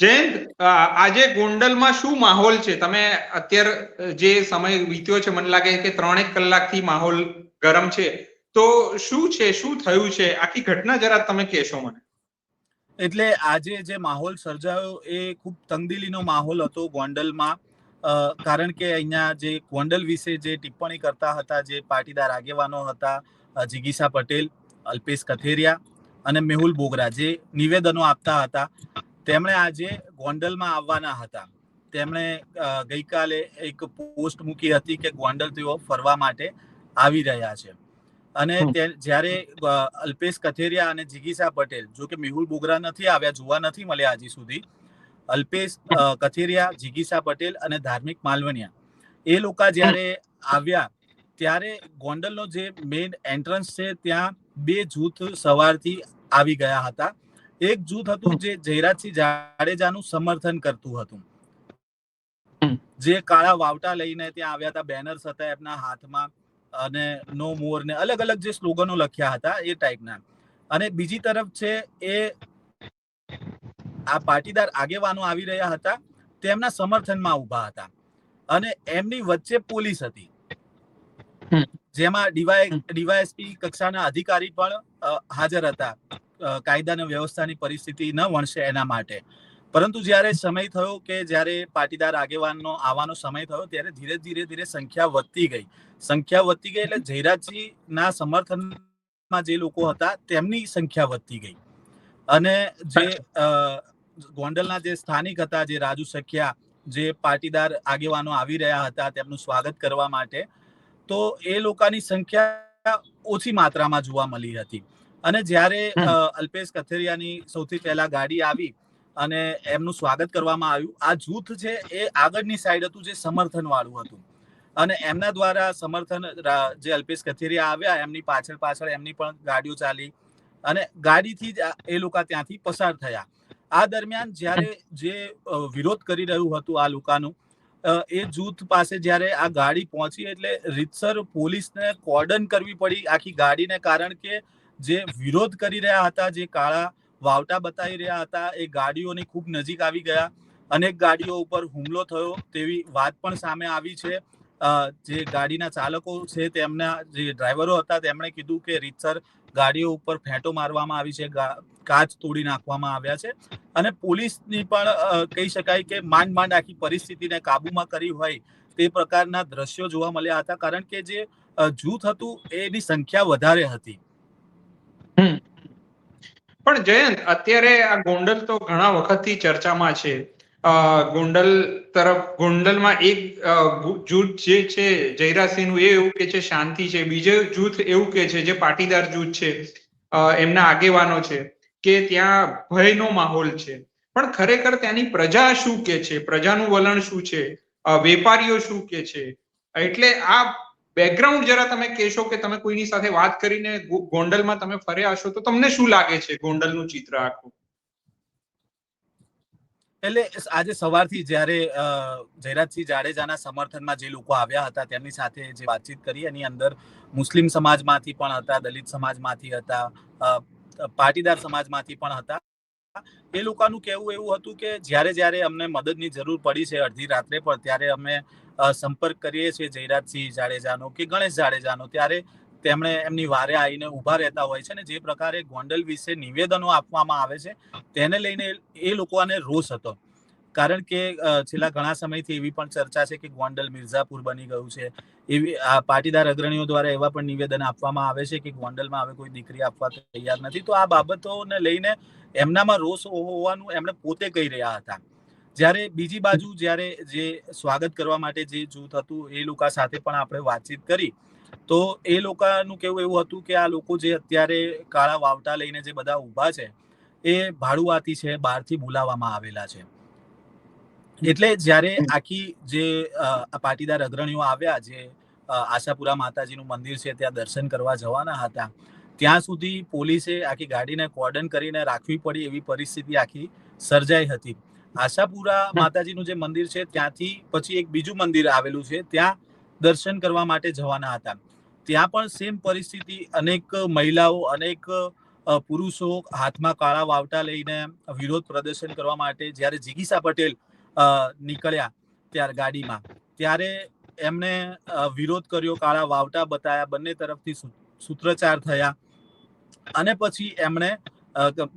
જયંત આજે ગોંડલમાં શું માહોલ છે? તમે અત્યારે જે સમય વીત્યો છે, મને લાગે કે ત્રણેક કલાકથી માહોલ ગરમ છે. તો શું છે? શું થયું છે? આખી ઘટના જરા તમે કહેશો મને. એટલે આજે જે માહોલ સર્જાયો એ ખૂબ તંગદિલીનો માહોલ હતો ગોંડલમાં. કારણ કે અહીંયા જે ગોંડલ વિશે જે ટિપ્પણી કરતા હતા, જે પાટીદાર આગેવાનો હતા જિગીસા પટેલ, અલ્પેશ કથેરિયા અને મેહુલ બોગરા, જે નિવેદનો આપતા હતા. તેમણે આજે ગોંડલમાં આવવાના હતા. તેમણે ગઈકાલે એક પોસ્ટ મૂકી હતી કે ગોંડલ તેઓ ફરવા માટે આવી રહ્યા છે. અને જ્યારે અલ્પેશ કથેરિયા અને જિગીસા પટેલ જો કે મેહુલ બોગરા નથી આવ્યા જોવા નથી મળ્યા હજી સુધી અલ્પેશ કથેરિયા જિગીસા પટેલ અને ધાર્મિક માલવણિયા એ લોકો જ્યારે આવ્યા ત્યારે ગોંડલનો જે મેઇન એન્ટ્રન્સ છે ત્યાં બે જૂથ સવારથી આવી ગયા હતા. એક જૂથ હતું જે જયરાજસિંહ જાડેજાનું સમર્થન કરતું હતું. જે કાળા વાવટા લઈને ત્યાં આવ્યા હતા બેનર્સ હતા એમના હાથમાં અને નો મોર ને અલગ અલગ જે સ્લોગનો લખ્યા હતા એ ટાઈપના અને બીજી તરફ છે એ આ પાટીદાર આગેવાનો આવી રહ્યા હતા તેમના સમર્થનમાં ઊભા હતા. અને એમની વચ્ચે પોલીસ હતી. જેમાં ડીવાય ડીવાયએસપી કક્ષાના અધિકારી પણ હાજર હતા. કાયદા અને વ્યવસ્થાની પરિસ્થિતિ ન વણશે એના માટે. પરંતુ જ્યારે સમય થયો કે જ્યારે પાટીદાર આગેવાનનો આવવાનો સમય થયો ત્યારે ધીરે ધીરે ધીરે સંખ્યા વધતી ગઈ. સંખ્યા વધતી ગઈ એટલે જયરાજજીના સમર્થનમાં જે લોકો હતા તેમની સંખ્યા વધતી ગઈ. અને જે ગોંડલના જે સ્થાનિક હતા, જે રાજુ સખિયા, જે પાટીદાર આગેવાનો આવી રહ્યા હતા તેમનું સ્વાગત કરવા માટે, તો એ લોકોની સંખ્યા ઓછી માત્રામાં જોવા મળી હતી. અને જ્યારે અલ્પેશ કથેરિયાની સૌથી પહેલા ગાડી આવી અને એમનું સ્વાગત કરવામાં આવ્યું આ જૂથ છે એ આગળની સાઈડ હતું જે સમર્થન વાળું હતું. અને એમના દ્વારા સમર્થન જે અલ્પેશ કથેરિયા આવ્યા એમની પાછળ પાછળ એમની પણ ગાડીઓ ચાલી અને ગાડીથી જ એ લોકો ત્યાંથી પસાર થયા. આ દરમિયાન જ્યારે જે વિરોધ કરી રહ્યું હતું આ લોકોનું એ જૂથ પાસે જ્યારે આ ગાડી પહોંચી એટલે રીતસર પોલીસને કોર્ડન કરવી પડી આખી ગાડીને કારણ કે જે વિરોધ કરી રહ્યા હતા, જે કાળા વાવટા બતાવી રહ્યા હતા, એ ગાડીઓની ખૂબ નજીક આવી ગયા. અનેક ગાડીઓ ઉપર હુમલો થયો તેવી વાત પણ સામે આવી છે. જે ગાડીના ચાલકો છે તેમના જે ડ્રાઈવરો હતા, તેમણે કીધું કે રીતસર ગાડીઓ ઉપર ફેંટો મારવામાં આવી છે કાચ તોડી નાખવામાં આવ્યા છે. અને પોલીસની પણ કહી શકાય કે, માંડ માંડ આખી પરિસ્થિતિને કાબુમાં કરી હોય તે પ્રકારના દ્રશ્યો જોવા મળ્યા હતા. કારણ કે જે જૂથ હતું, એની સંખ્યા વધારે હતી. પણ જયંત, અત્યારે આ ગોંડલ તો ઘણા વખતથી ચર્ચામાં છે. ગોંડલ તરફ, ગોંડલમાં એક જૂથ જે છે, જયરાસિંહનું એ એવું કે છે, શાંતિ છે. બીજું જૂથ એવું કે છે, જે પાટીદાર જૂથ છે એમના આગેવાનો છે, કે ત્યાં ભયનો માહોલ છે. પણ ખરેખર ત્યાંની પ્રજા શું કે છે? પ્રજાનું વલણ શું છે? વેપારીઓ શું કે છે? એટલે આ બેકગ્રાઉન્ડ જરા તમે કહેશો કે તમે કોઈની સાથે વાત કરીને ગોંડલમાં તમે ફર્યા હશો તો તમને શું લાગે છે ગોંડલનું ચિત્ર આખું? એટલે આજે સવારથી જ્યારે જયરાજસિંહ જાડેજાના સમર્થનમાં જે લોકો આવ્યા હતા તેમની સાથે જે વાતચીત કરી, એની અંદર મુસ્લિમ સમાજમાંથી પણ હતા, દલિત સમાજમાંથી હતા પાટીદાર સમાજમાંથી પણ હતા. એ લોકોનું કહેવું એવું હતું કે જ્યારે જ્યારે અમને મદદની જરૂર પડી છે અડધી રાત્રે, પણ ત્યારે અમે સંપર્ક કરીએ છીએ જયરાજસિંહ જાડેજાનો કે ગણેશ જાડેજાનો, ત્યારે તેમણે એમની વારે આવીને ઊભા રહેતા હોય છે ને જે પ્રકારે ગોંડલ વિશે નિવેદનો આપવામાં આવે છે, તેને લઈને એ લોકોને રોષ હતો. કારણ કે છેલ્લા ઘણા સમયથી એવી પણ ચર્ચા છે કે ગોંડલ મિર્ઝાપુર બની ગયું છે. એવી, આ પાટીદાર અગ્રણીઓ દ્વારા એવા પણ નિવેદન આપવામાં આવે છે કે ગોંડલમાં હવે કોઈ દીકરી આપવા તૈયાર નથી. તો આ બાબતોને લઈને એમનામાં રોષ હોવાનું એમણે પોતે કહી રહ્યા હતા. જ્યારે બીજી બાજુ જ્યારે જે સ્વાગત કરવા માટે જે જૂથ હતું એ લોકો સાથે પણ આપણે વાતચીત કરી. તો એ લોકોનું કેવું એવું હતું કે આ લોકો જે અત્યારે કાળા વાવટા લઈને જે બધા ઊભા છે, એ ભાડુઆતી છે, બહારથી બોલાવવામાં આવેલા છે. એટલે જ્યારે આખી જે પાટીદાર અગ્રણીઓ આવ્યા જે આશાપુરા માતાજીનું મંદિર છે ત્યાં દર્શન કરવા જવાના હતા ત્યાં સુધી પોલીસે આખી ગાડીને કોર્ડન કરીને રાખવી પડી એવી પરિસ્થિતિ આખી સર્જાઈ હતી. આશાપુરા માતાજીનું જે મંદિર છે ત્યાંથી પછી એક બીજું મંદિર આવેલું છે ત્યાં દર્શન કરવા માટે જવાના હતા. ત્યાં પણ સેમ પરિસ્થિતિ અનેક મહિલાઓ અનેક પુરુષો હાથમાં કાળા વાવટા લઈને વિરોધ પ્રદર્શન કરવા માટે જ્યારે જિગીસા પટેલ નીકળ્યા ત્યાર ગાડીમાં. ત્યારે એમણે વિરોધ કર્યો, કાળા વાવટા બતાયા, બંને તરફથી સૂત્રચાર થયા. અને પછી એમણે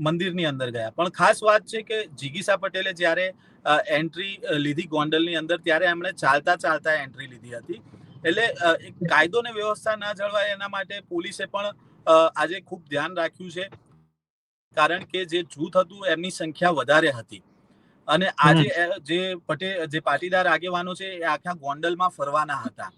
મંદિરની અંદર ગયા. પણ ખાસ વાત છે કે જીગીસા પટેલે જ્યારે એન્ટ્રી લીધી ગોંડલની અંદર, ત્યારે એમણે ચાલતા ચાલતા એન્ટ્રી લીધી હતી. એટલે કાયદો ને વ્યવસ્થા ના જળવાય એના માટે પોલીસે પણ આજે ખૂબ ધ્યાન રાખ્યું છે. કારણ કે જે જૂથ હતું, એમની સંખ્યા વધારે હતી. અને આજે જે પટેલ જે પાટીદાર આગેવાનો છે એ આખા ગોંડલમાં ફરવાના હતા.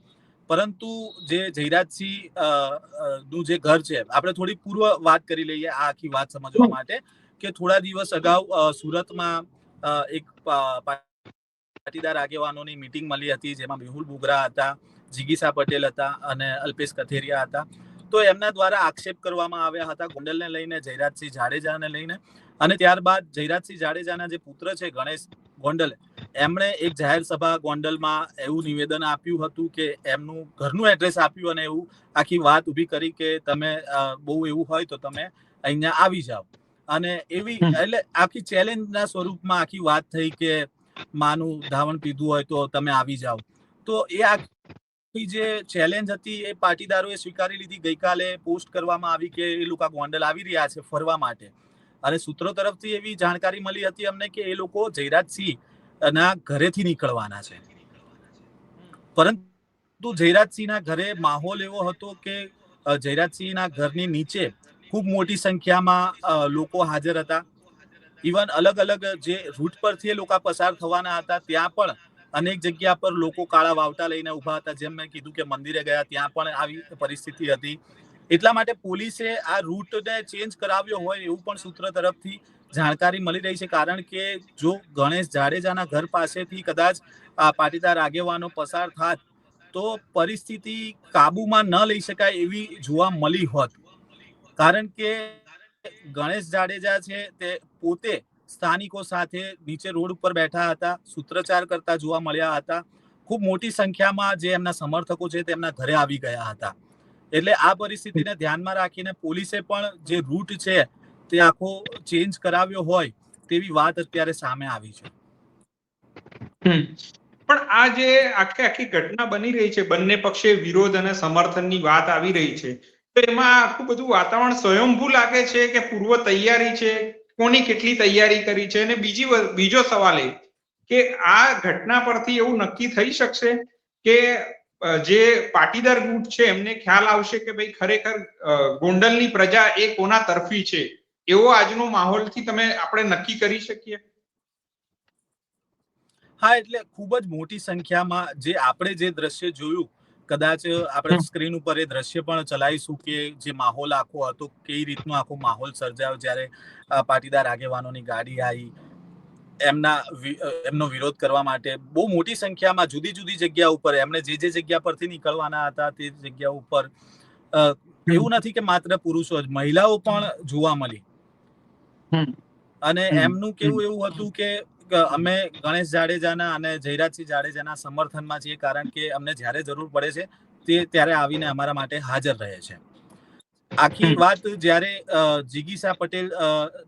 પરંતુ જે જયરાજસિંહનું જે ઘર છે આપણે થોડી પૂર્વ વાત કરી લઈએ આ આખી વાત સમજવા માટે કે થોડા દિવસ અગાઉ સુરતમાં એક પાટીદાર આગેવાનોની મીટિંગ મળી હતી જેમાં મેહુલ બુગરા હતા જીગીસા પટેલ હતા અને અલ્પેશ કથેરિયા હતા. તો એમના દ્વારા આક્ષેપ કરવામાં આવ્યા હતા ગોંડલને લઈને જયરાજસિંહ જાડેજાને લઈને. અને ત્યારબાદ જયરાજસિંહ જાડેજાના જે પુત્ર છે ગણેશ ગોંડલ એમણે એક જાહેર સભા ગોંડલમાં એવું નિવેદન આપ્યું હતું કે એમનું ઘરનું એડ્રેસ આપ્યું અને એવું આખી વાત ઊભી કરી કે તમે બહુ એવું હોય તો તમે અહીંયા આવી જાઓ. અને એવી એટલે આખી ચેલેન્જના સ્વરૂપમાં આખી વાત થઈ કે માનું ધાવણ પીધું હોય તો તમે આવી જાઓ. તો એ આખી જે ચેલેન્જ હતી એ પાટીદારોએ સ્વીકારી લીધી. ગઈકાલે પોસ્ટ કરવામાં આવી કે એ લોકો ગોંડલ આવી રહ્યા છે ફરવા માટે. અને સૂત્રો તરફથી એવી જાણકારી મળી હતી અમને કે એ લોકો જયરાજસિંહ ના ઘરેથી નીકળવાના છે. પરંતુ જયરાજસિંહના ઘરે માહોલ એવો હતો કે જયરાજસિંહના ઘરની નીચે ખૂબ મોટી સંખ્યામાં લોકો હાજર હતા. ઇવન અલગ અલગ જે રૂટ પરથી એ લોકો પસાર થવાના હતા, ત્યાં પણ અનેક જગ્યા પર લોકો કાળા વાવટા લઈને ઊભા હતા. જેમ મેં કીધું કે મંદિરે ગયા, ત્યાં પણ આવી પરિસ્થિતિ હતી. એટલા માટે પોલીસે આ રૂટને ચેન્જ કરાવ્યો હોય એવું પણ સૂત્ર તરફથી જાણકારી મળી રહી છે. કારણ કે જો ગણેશ જાડેજાના ઘર પાસેથી કદાચ આ પાટીદાર આગેવાનો પસાર થાત, તો પરિસ્થિતિ કાબુમાં ન લઈ શકાય એવી જોવા મળી હોત. કારણ કે ગણેશ જાડેજા છે તે પોતે સ્થાનિકો સાથે નીચે રોડ ઉપર બેઠા હતા, સૂત્રચાર કરતા જોવા મળ્યા હતા. ખૂબ મોટી સંખ્યામાં જે એમના સમર્થકો છે તેમના ઘરે આવી ગયા હતા. એટલે આ પરિસ્થિતિને ધ્યાનમાં રાખીને પોલીસે પણ જે રૂટ છે તે આખો ચેન્જ કરાવ્યો હોય તેવી વાત અત્યારે સામે આવી છે. પણ આ જે આખી આખી ઘટના બની રહી છે, બંને પક્ષે વિરોધ અને સમર્થનની વાત આવી રહી છે, તો એમાં આખું બધું વાતાવરણ સ્વયંભૂ લાગે છે કે પૂર્વ તૈયારી છે? કોની કેટલી તૈયારી કરી છે? અને બીજી બીજો સવાલ એ કે આ ઘટના પરથી એવું નક્કી થઈ શકશે કે જે પાટીદાર ગુટ છે, એમને ખ્યાલ આવશે કે ભાઈ ખરેખર ગોંડલની પ્રજા એ કોના તરફી છે? એવો આજનો માહોલથી તમે આપણે નક્કી કરી શકીએ? હા, એટલે ખૂબ જ મોટી સંખ્યામાં જે આપણે જે દ્રશ્ય જોયું કદાચ આપણે સ્ક્રીન ઉપર એ દ્રશ્ય પણ ચલાવીશું કે જે માહોલ આખો હતો કઈ રીતનો આખો માહોલ સર્જાયો જ્યારે પાટીદાર આગેવાનોની ગાડી આવી. એમના એમનો વિરોધ કરવા માટે બહુ મોટી સંખ્યામાં જુદી જુદી જગ્યા ઉપર એમણે જે જે જગ્યા પરથી નીકળવાના હતા તે જગ્યા ઉપર એવું નથી કે માત્ર પુરુષો જ મહિલાઓ પણ જોવા મળી. અને એમનું કેવું એવું હતું કે કે અમે ગણેશ જાડેજાના અને જયરાજસિંહ જાડેજાના સમર્થનમાં છીએ કારણ કે અમને જ્યારે જરૂર પડે છે તે ત્યારે આવીને અમારા માટે હાજર રહે છે. આખી વાત જ્યારે અ, જીગીસા પટેલ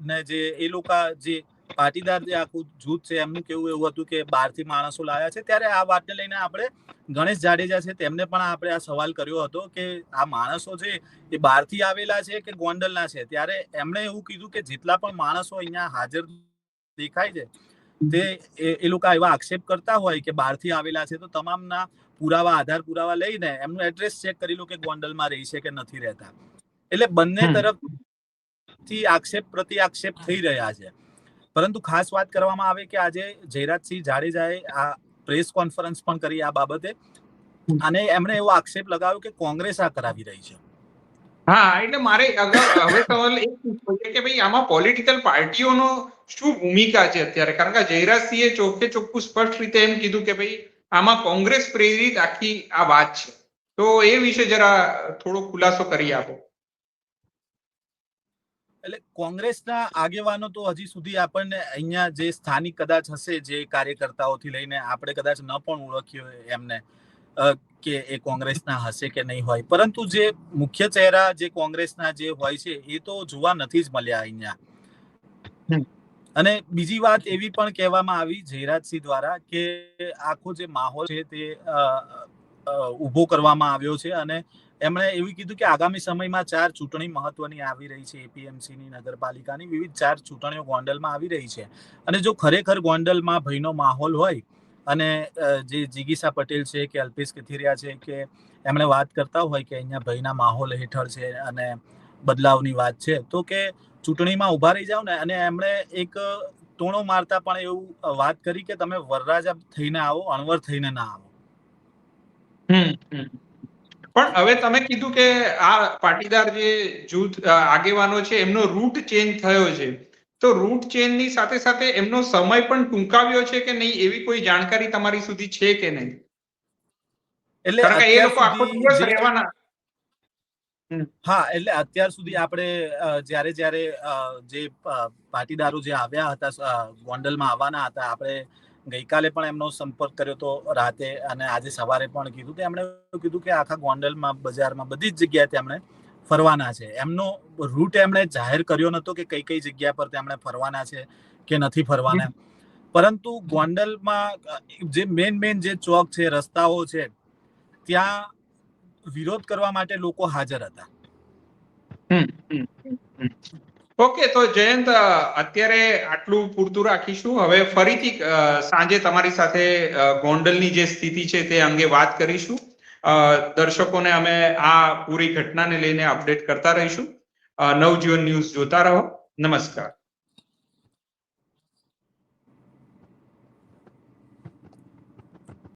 ને જે એ લોકો જે પાટીદાર જે આખું જૂથ છે એમનું કેવું એવું હતું કે બહારથી માણસો લાવ્યા છે ત્યારે આ વાતને લઈને આપણે ગણેશ જાડેજા છે તેમને પણ આપણે આ સવાલ કર્યો હતો કે આ માણસો છે એ બહારથી આવેલા છે કે ગોંડલના છે? ત્યારે એમણે એવું કીધું કે જેટલા પણ માણસો અહીંયા હાજર દેખાય છે તે એ લોકો એવા આક્ષેપ કરતા હોય કે બહારથી આવેલા છે તો તમામના પુરાવા આધાર પુરાવા લઈને એમનું એડ્રેસ ચેક કરી લો કે ગોંડલમાં રહી છે કે નથી રહેતા. એટલે બંને તરફથી આક્ષેપ પ્રતિ આક્ષેપ થઈ રહ્યા છે. પરંતુ ખાસ વાત કરવામાં આવે કે આજે જયરાજસિંહ જાડેજાએ આ પ્રેસ કોન્ફરન્સ પણ કરી આ બાબતે. અને એમણે એવો આક્ષેપ લગાવ્યો કે કોંગ્રેસ આ કરાવી રહી છે. હા એટલે મારે હવે સવાલ એ પૂછવો છે કે ભાઈ આમાં પોલિટિકલ પાર્ટીઓનો શું ભૂમિકા છે અત્યારે? કારણ કે જયરાજસિંહે ચોખ્ખે ચોખ્ખું સ્પષ્ટ રીતે એમ કીધું કે ભાઈ આમાં કોંગ્રેસ પ્રેરિત આખી આ વાત છે. તો એ વિશે જરા થોડો ખુલાસો કરી આપો. એટલે કોંગ્રેસના આગેવાનો તો હજી સુધી આપણને અહીંયા જે સ્થાનિક કદાચ હશે જે કાર્યકર્તાઓથી લઈને આપણે કદાચ ન પણ ઓળખીએ હોય એમને કે એ કોંગ્રેસના હશે કે નહીં હોય. પરંતુ જે મુખ્ય ચહેરા જે કોંગ્રેસના જે હોય છે એ તો જોવા નથી જ મળ્યા અહીંયા. અને બીજી વાત એવી પણ કહેવામાં આવી જયરાજસિંહ દ્વારા કે આખો જે માહોલ છે તે ઊભો કરવામાં આવ્યો છે અને એમણે એવું કીધું કે આગામી સમયમાં ચાર ચૂંટણી મહત્વની આવી રહી છે એપીએમસી ની નગરપાલિકાની, વિવિધ ચાર ચૂંટણીઓ ગોંડલમાં આવી રહી છે. અને જો ખરેખર ગોંડલમાં ભયનો માહોલ હોય અને જે જીગીસા પટેલ છે કે અલ્પેશ કથિરિયા છે કે એમણે વાત કરતા હોય કે અહીંયા ભયના માહોલ હેઠળ છે અને બદલાવની વાત છે. તો કે ચૂંટણીમાં ઊભા રહી જાવ ને અને એમણે એક ટોણો મારતા પણ એવું વાત કરી કે તમે વરરાજા થઈને આવો અણવર થઈને ના આવો. પણ હવે તમે કીધું કે આ પાટીદાર જે જૂથ આગેવાનો છે એમનો રૂટ ચેન્જ થયો છે. તો રૂટ ચેન્જની સાથે સાથે એમનો સમય પણ ટૂંકાવ્યો છે કે નહીં એવી કોઈ જાણકારી તમારી સુધી છે કે નહીં? એટલે એ લોકો આખો દિવસ રહેવાના. હા એટલે અત્યાર સુધી આપણે જ્યારે જ્યારે જે પાટીદારો જે આવ્યા હતા ગોંડલમાં આવવાના હતા આપણે ગઈકાલે પણ એમનો સંપર્ક કર્યો તો રાતે અને આજે સવારે પણ કીધું કે એમણે કીધું કે આખા ગોંડલમાં બજારમાં બધી જ જગ્યાએ તેમણે ફરવાના છે. એમનો રૂટ એમણે જાહેર કર્યો નતો કે કઈ કઈ જગ્યા પર તેમણે ફરવાના છે કે નથી ફરવાના. પરંતુ ગોંડલમાં જે મેન મેન જે ચોક છે રસ્તાઓ છે ત્યાં વિરોધ કરવા માટે લોકો હાજર હતા. ઓકે તો જયંત અત્યારે આટલું પૂરતું રાખીશું. હવે ફરીથી સાંજે તમારી સાથે ગોંડલની જે સ્થિતિ છે તે અંગે વાત કરીશું. દર્શકોને અમે આ પૂરી ઘટનાને લઈને અપડેટ કરતા રહીશું. નવજીવન ન્યૂઝ જોતા રહો. નમસ્કાર.